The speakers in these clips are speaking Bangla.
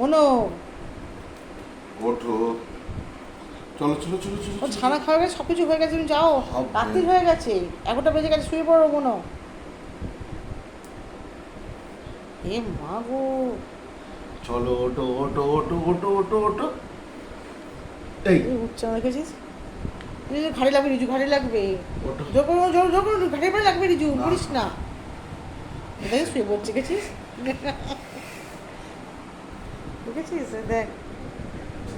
মনো। ওঠো চলো চলো চলো চলো ও ছানা খাওয়া গেছে সব কিছু হয়ে গেছে তুমি যাও। রাত্রি হয়ে গেছে এগারোটা বেজে গেছে শুয়ে পড়ো মনো। এ মা গো। চলো ওটো ওটো ওটো ওটো ওটো ওটো এই। উচ্চ দেখেছিস রিজু ঘাড়ি লাগবে রিজু ঘাড়ি লাগবে। জোর করো জোর জোর করো ঘাড়ি পরে লাগবে রিজু। করিস না। শুয়ে পড়ছে গেছিস? দেখেছিস? দেখ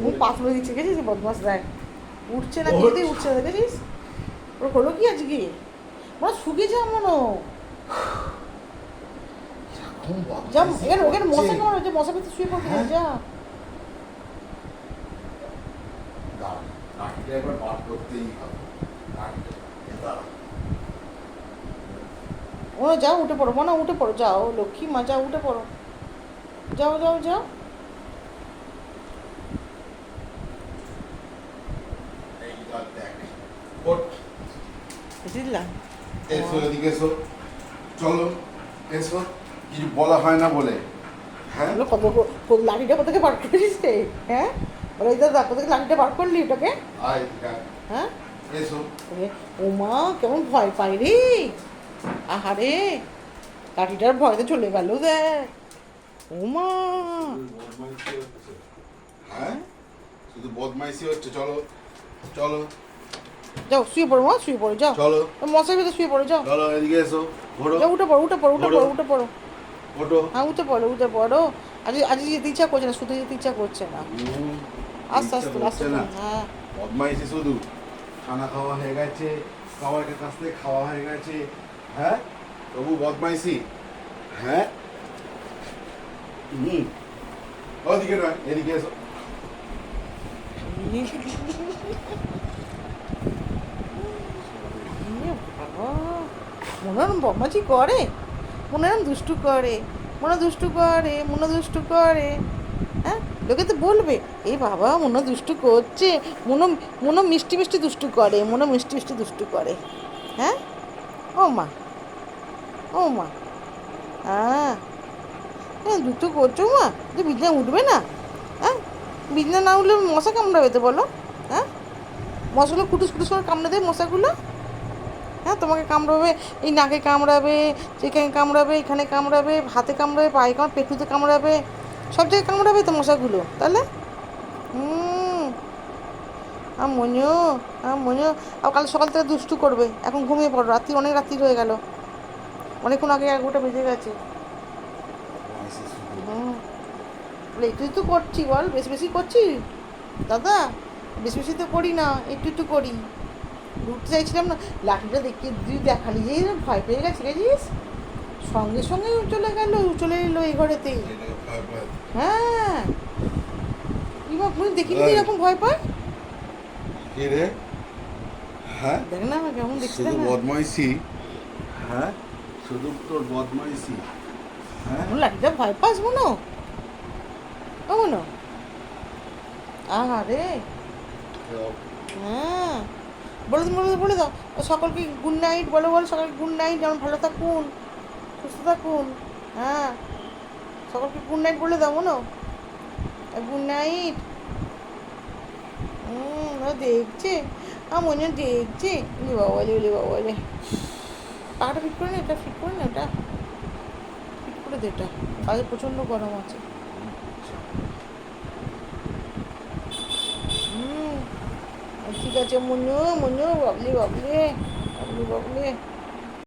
মুখ পাতলে দিচ্ছে বদমাস দেখ। উঠছে না কিছুতেই উঠছে না দেখেছিস? ওর হলো কি আজকে? শুকিয়ে যা মনো যা এখানে ওখানে মশা কেমন মশা পেতে শুয়ে পড়তে হ্যাঁ। যা। লাঠিটা একবার বার করতেই হবে। লাঠিটা, এ দাঁড়া। ও যাও উঠে পড়ো। মনে উঠে পড়ো। যাও লক্ষ্মী মা যাও উঠে পড়ো। যাও যাও যাও এই দাঁড় দেখ। ওঠ, বুঝলাম এসো এদিকে এসো। চলো এসো। কিছু বলা হয় না বলে। হ্যাঁ? কত লাঠিটা বার করেছিস রে হ্যাঁ? বলে এই দাদা কোথাকে লাঠিটা বার করলি ওটাকে। হ্যাঁ? এসো। বলে, ও মা কেমন ভয় পাই রে। আহারে লাঠিটার ভয়তে চলে গেল দেখ। ও মা। হ্যাঁ? শুধু বদমাইশি হচ্ছে চলো। চলো। যাও শুয়ে পড়ো মা শুয়ে পড়ো যাও। চলো। মশার ভিতরে শুয়ে পড়ো যাও। চলো এদিকে এসো ঘোরো। যাও উঠে পড়ো উঠে পড়ো উঠে পড়ো উঠে পড়ো। ওঠো। হ্যাঁ উঠে পড়ো উঠে পড়ো। আজ আজ যেতে ইচ্ছা করছে না শুধু যেতে ইচ্ছা করছে না। আস্তে আস্তে আস্তে না। হ্যাঁ। বদমাইশি শুধু। খানা খাওয়া হয়ে গেছে খাবার কাছ থেকে খাওয়া হয়ে গেছে। হ্যাঁ? তবু বদমাইশি। হ্যাঁ? হুম ওদিকে নয় এদিকে এসো ইয়ে বাবা, মনোরম বদমাজি করে। মনোরম দুষ্টু করে। মনে দুষ্টু করে, মনে দুষ্টু করে। হ্যাঁ? লোকে তো বলবে এই বাবা, মনে দুষ্টু করছে। মনো মনো মিষ্টি মিষ্টি দুষ্টু করে, মনো মিষ্টি মিষ্টি দুষ্টু করে। হ্যাঁ? ও মা। ও মা। হ্যাঁ। হ্যাঁ দুটো করছ মা? যে বিছনা উঠবে না? হ্যাঁ? বিছনা না উঠলে মশা কামড়াবে তো বলো। হ্যাঁ? মশাগুলো কুটুস কুটুস করে কামড়ে দেয় মশাগুলো? হ্যাঁ তোমাকে কামড়াবে, এই নাকে কামড়াবে, যেখানে কামড়াবে, এখানে কামড়াবে, হাতে কামড়াবে, পায়ে কামড় পেটুতে কামড়াবে, সব জায়গায় কামড়াবে তো মশাগুলো, তাহলে? হুম। আ মনিও আ মনিও আর কাল সকাল থেকে দুষ্টু করবে, এখন ঘুমিয়ে পড়ো, রাত্রি অনেক রাত্রি হয়ে গেল। অনেকক্ষণ আগে এগারোটা বেজে গেছে। হুম। একটু একটু করছি, বল, বেশি বেশি করছি দাদা, বেশি বেশি তো করি না, একটু একটু করি। উঠতে চাইছিলাম না লাঠিটা দেখে তুই দেখালি যে ভয় পেয়ে গেছে গেছিস সঙ্গে সঙ্গে চলে গেল চলে এলো এই ঘরেতে। পায়। হ্যাঁ। কি বা তুমি দেখিনি তো এরকম ভয় পায়? কি রে? হ্যাঁ? দেখ না কেমন দেখছি শুধু বদমাইশি? হ্যাঁ? শুধু তোর বদমাইশি? হ্যাঁ? লাঠিটা ভয় পাস মনো? ও মনো? আহারে হ্যাঁ। বলে বলে বলে দাও। সকলকে গুড নাইট বলো বলো, সকলকে গুড নাইট যেমন ভালো থাকুন, সুস্থ থাকুন হ্যাঁ। সকলকে গুড নাইট বলে দাও, মনো। গুড নাইট হুম দেখছে। আ মনে দেখছে। উলি বাবা বলে বাবা বলে পাটা ফিট করে না, এটা ফিট করে না ওটা। ফিট করে দে এটা কাজে প্রচণ্ড গরম আছে। হুম ঠিক আছে মনু মনু বাবলি বাবলি বাবলি বাবলি।